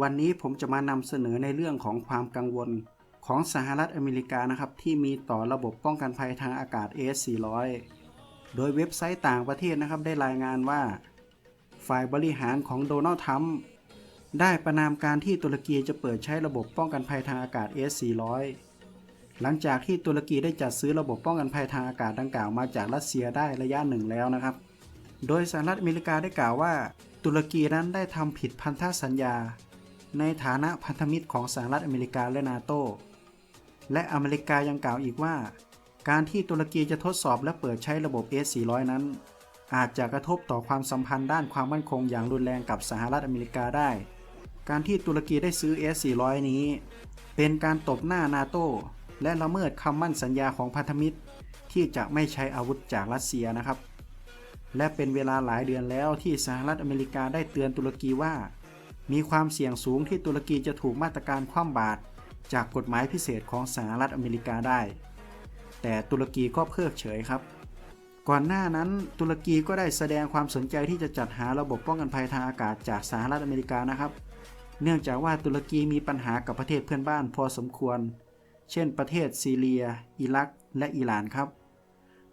วันนี้ผมจะมานำเสนอในเรื่องของความกังวลของสหรัฐอเมริกานะครับ ที่มีต่อระบบป้องกันภัยทางอากาศ AS400 โดยเว็บไซต์ต่างประเทศนะครับ ได้รายงานว่า ฝ่ายบริหารของโดนัลด์ทรัมป์ได้ประนามการที่ตุรกีจะเปิดใช้ระบบป้องกันภัยทางอากาศ AS400 หลังจากที่ตุรกีได้จัดซื้อระบบป้องกันภัยทางอากาศดังกล่าวมาจากรัสเซียได้ระยะหนึ่งแล้วนะครับ โดยสหรัฐอเมริกาได้กล่าวว่า ตุรกีนั้นได้ทำผิดพันธสัญญา ในฐานะพันธมิตรของสหรัฐอเมริกาและนาโต และอเมริกายังกล่าวอีกว่า การที่ตุรกีจะทดสอบและเปิดใช้ระบบ S400 นั้น อาจจะกระทบต่อความสัมพันธ์ด้านความมั่นคงอย่างรุนแรงกับสหรัฐอเมริกาได้ การที่ตุรกีได้ซื้อ S400 นี้ เป็นการตบหน้านาโตและละเมิดคำมั่นสัญญาของพันธมิตร ที่จะไม่ใช้อาวุธจากรัสเซียนะครับ และเป็นเวลาหลายเดือนแล้วที่สหรัฐอเมริกาได้เตือนตุรกีว่า มีความเสี่ยงสูงที่ตุรกีจะถูกมาตรการคว่ำบาตรจากกฎหมายพิเศษของสหรัฐอเมริกาได้ แต่ตุรกีก็เพิกเฉยครับ ก่อนหน้านั้นตุรกีก็ได้แสดงความสนใจที่จะจัดหาระบบป้องกันภัยทางอากาศจากสหรัฐอเมริกานะครับ เนื่องจากว่าตุรกีมีปัญหากับประเทศเพื่อนบ้านพอสมควร เช่น ประเทศซีเรีย อิรัก และอิหร่านครับ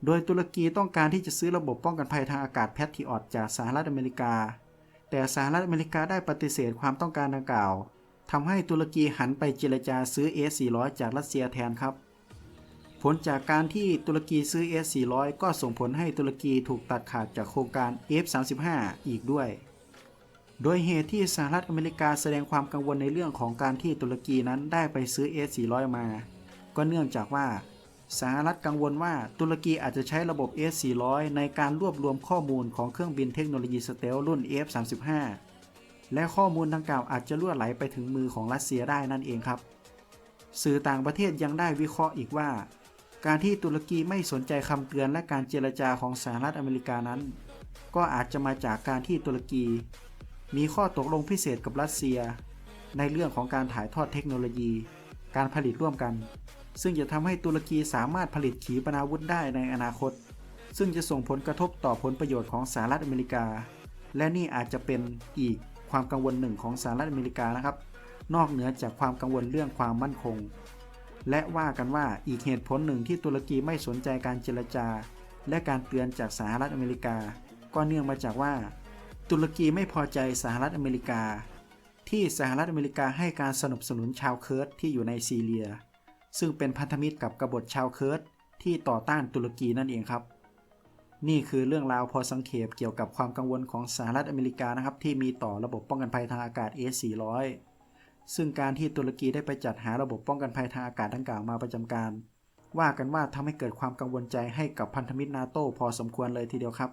โดยตุรกีต้องการที่จะซื้อระบบป้องกันภัยทางอากาศแพทริออตจากสหรัฐอเมริกา แต่สหรัฐอเมริกาได้ปฏิเสธความต้องการดังกล่าวทำให้ตุรกีหันไปเจรจาซื้อ S400 จากรัสเซียแทนครับ ผลจากการที่ตุรกีซื้อ S400 ก็ส่งผลให้ตุรกีถูกตัดขาดจากโครงการ F35 อีกด้วย โดยเหตุที่สหรัฐอเมริกาแสดงความกังวลในเรื่องของการที่ตุรกีนั้นได้ไปซื้อ S400 มา ก็เนื่องจากว่า สหรัฐกังวลว่าตุรกีอาจจะใช้ระบบ S400 ในการรวบรวมข้อมูลของเครื่องบินเทคโนโลยีสเตลรุ่น F35 และข้อมูลดังกล่าวอาจจะล่วไหลไปถึงมือของรัสเซียได้นั่นเองครับ สื่อต่างประเทศยังได้วิเคราะห์อีกว่า การที่ตุรกีไม่สนใจคำเตือนและการเจรจาของสหรัฐอเมริกานั้น ก็อาจจะมาจากการที่ตุรกี มีข้อตกลงพิเศษกับรัสเซีย ในเรื่องของการถ่ายทอดเทคโนโลยี การผลิตร่วมกัน ซึ่งจะทำให้ตุรกีสามารถผลิตขีปนาวุธได้ในอนาคต ซึ่งจะส่งผลกระทบต่อผลประโยชน์ของสหรัฐอเมริกา และนี่อาจจะเป็นอีกความกังวลหนึ่งของสหรัฐอเมริกานะครับ นอกเหนือจากความกังวลเรื่องความมั่นคง และว่ากันว่าอีกเหตุผลหนึ่งที่ตุรกีไม่สนใจการเจรจา และการเตือนจากสหรัฐอเมริกา ก็เนื่องมาจากว่า ตุรกีไม่พอใจสหรัฐอเมริกา ที่สหรัฐอเมริกาให้การสนับสนุนชาวเคิร์ดที่อยู่ในซีเรีย ซึ่งเป็นพันธมิตรกับกบฏชาวเคิร์ดที่ต่อต้านตุรกีนั่นเองครับ นี่คือเรื่องราวพอสังเขปเกี่ยวกับความกังวลของสหรัฐอเมริกานะครับที่มีต่อระบบป้องกันภัยทางอากาศ A400 ซึ่งการที่ตุรกีได้ไปจัดหาระบบป้องกันภัยทางอากาศดังกล่าวมาประจำการ ว่ากันว่าทำให้เกิดความกังวลใจให้กับพันธมิตรนาโตพอสมควรเลยทีเดียวครับ